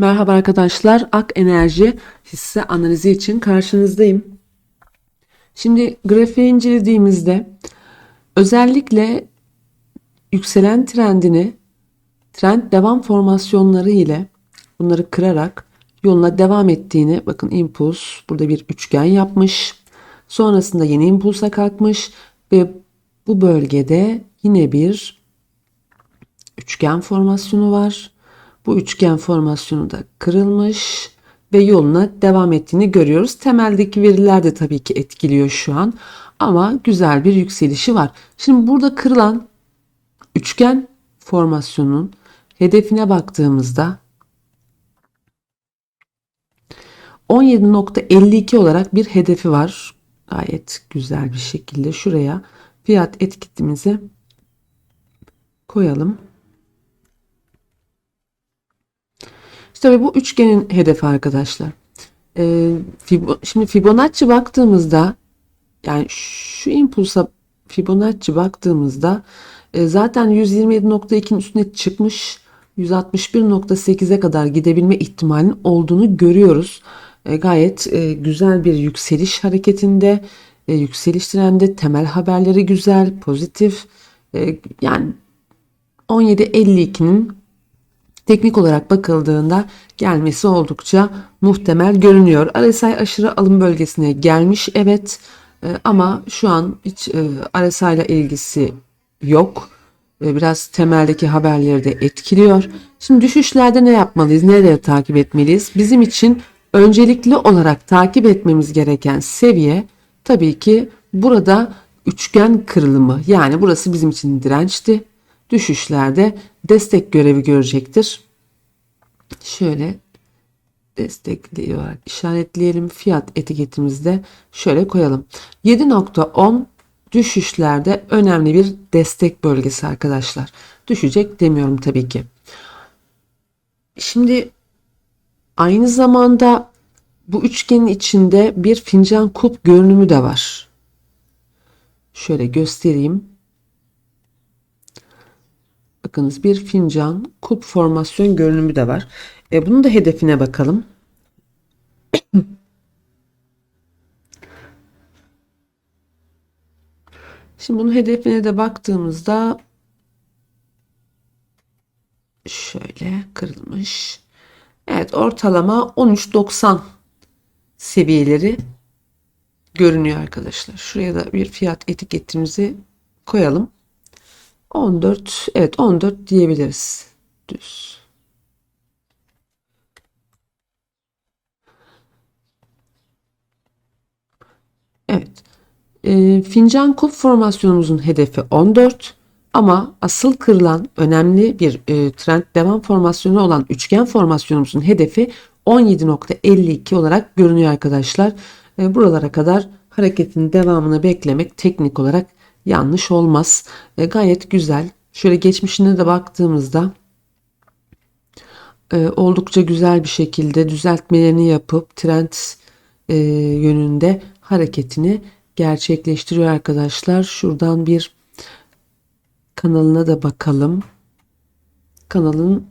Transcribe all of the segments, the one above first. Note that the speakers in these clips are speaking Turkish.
Merhaba arkadaşlar. Ak Enerji hisse analizi için karşınızdayım. Şimdi grafiği incelediğimizde özellikle yükselen trendini trend devam formasyonları ile bunları kırarak yoluna devam ettiğini bakın impuls burada bir üçgen yapmış. Sonrasında yeni impulsa kalkmış ve bu bölgede yine bir üçgen formasyonu var. Bu üçgen formasyonu da kırılmış ve yoluna devam ettiğini görüyoruz. Temeldeki veriler de tabii ki etkiliyor şu an ama güzel bir yükselişi var. Şimdi burada kırılan üçgen formasyonun hedefine baktığımızda 17.52 olarak bir hedefi var. Gayet güzel bir şekilde şuraya fiyat etiketimizi koyalım. İşte bu üçgenin hedefi arkadaşlar. Ee, şimdi Fibonacci baktığımızda yani şu impulsa Fibonacci baktığımızda e, zaten 127.2'nin üstüne çıkmış 161.8'e kadar gidebilme ihtimalinin olduğunu görüyoruz. E, gayet e, güzel bir yükseliş hareketinde, e, yükseliş trendinde temel haberleri güzel, pozitif. E, yani 17.52'nin teknik olarak bakıldığında gelmesi oldukça muhtemel görünüyor. RSI aşırı alım bölgesine gelmiş evet e, ama şu an hiç e, RSI ile ilgisi yok. E, biraz temeldeki haberleri de etkiliyor. Şimdi düşüşlerde ne yapmalıyız? Nereye takip etmeliyiz? Bizim için öncelikli olarak takip etmemiz gereken seviye tabii ki burada üçgen kırılımı. Yani burası bizim için dirençti düşüşlerde destek görevi görecektir. Şöyle destekli olarak işaretleyelim. Fiyat etiketimizde şöyle koyalım. 7.10 düşüşlerde önemli bir destek bölgesi arkadaşlar. Düşecek demiyorum tabii ki. Şimdi aynı zamanda bu üçgenin içinde bir fincan kup görünümü de var. Şöyle göstereyim. Bakınız bir fincan kup formasyon görünümü de var. E, bunun da hedefine bakalım. Şimdi bunun hedefine de baktığımızda şöyle kırılmış. Evet ortalama 13.90 seviyeleri görünüyor arkadaşlar. Şuraya da bir fiyat etiketimizi koyalım. 14 evet 14 diyebiliriz. Düz. Evet. E, fincan kup formasyonumuzun hedefi 14 ama asıl kırılan önemli bir e, trend devam formasyonu olan üçgen formasyonumuzun hedefi 17.52 olarak görünüyor arkadaşlar. E, buralara kadar hareketin devamını beklemek teknik olarak yanlış olmaz. E, gayet güzel. Şöyle geçmişine de baktığımızda e, oldukça güzel bir şekilde düzeltmelerini yapıp trend e, yönünde hareketini gerçekleştiriyor arkadaşlar. Şuradan bir kanalına da bakalım. Kanalın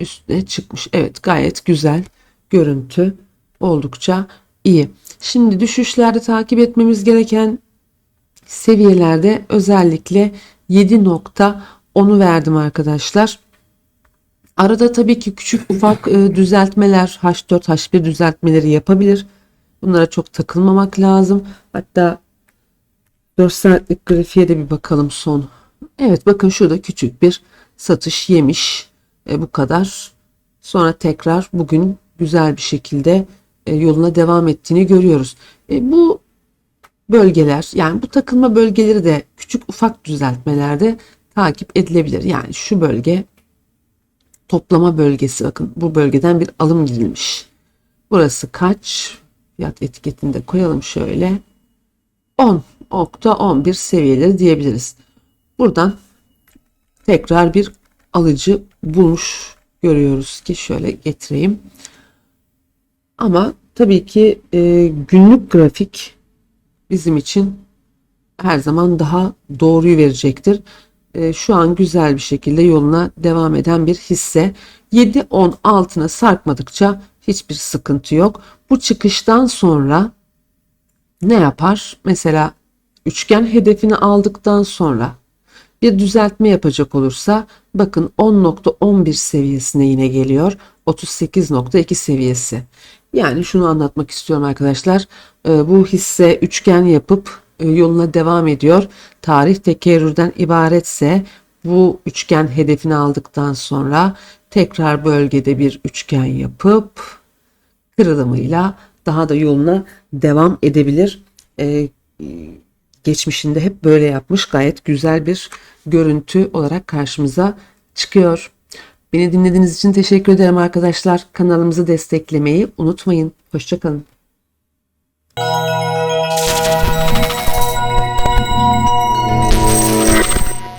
üstüne çıkmış. Evet gayet güzel görüntü oldukça iyi. Şimdi düşüşlerde takip etmemiz gereken seviyelerde özellikle 7.10'u verdim arkadaşlar. Arada tabii ki küçük ufak e, düzeltmeler H4 H1 düzeltmeleri yapabilir. Bunlara çok takılmamak lazım. Hatta 4 saatlik grafiğe de bir bakalım son. Evet bakın şurada küçük bir satış yemiş. E, bu kadar. Sonra tekrar bugün güzel bir şekilde e, yoluna devam ettiğini görüyoruz. E, bu bölgeler yani bu takılma bölgeleri de küçük ufak düzeltmelerde takip edilebilir. Yani şu bölge toplama bölgesi bakın bu bölgeden bir alım girilmiş. Burası kaç? Fiyat etiketini de koyalım şöyle. 10.11 seviyeleri diyebiliriz. Buradan tekrar bir alıcı bulmuş görüyoruz ki şöyle getireyim. Ama tabii ki e, günlük grafik bizim için her zaman daha doğruyu verecektir. e, şu an güzel bir şekilde yoluna devam eden bir hisse. 7-10 altına sarkmadıkça hiçbir sıkıntı yok. Bu çıkıştan sonra ne yapar? Mesela üçgen hedefini aldıktan sonra bir düzeltme yapacak olursa bakın 10.11 seviyesine yine geliyor. 38.2 seviyesi. Yani şunu anlatmak istiyorum arkadaşlar. Ee, Bu hisse üçgen yapıp e, yoluna devam ediyor. Tarih tekerrürden ibaretse bu üçgen hedefini aldıktan sonra tekrar bölgede bir üçgen yapıp kırılımıyla daha da yoluna devam edebilir. Ee, geçmişinde hep böyle yapmış. Gayet güzel bir görüntü olarak karşımıza çıkıyor. Beni dinlediğiniz için teşekkür ederim arkadaşlar. Kanalımızı desteklemeyi unutmayın. Hoşçakalın.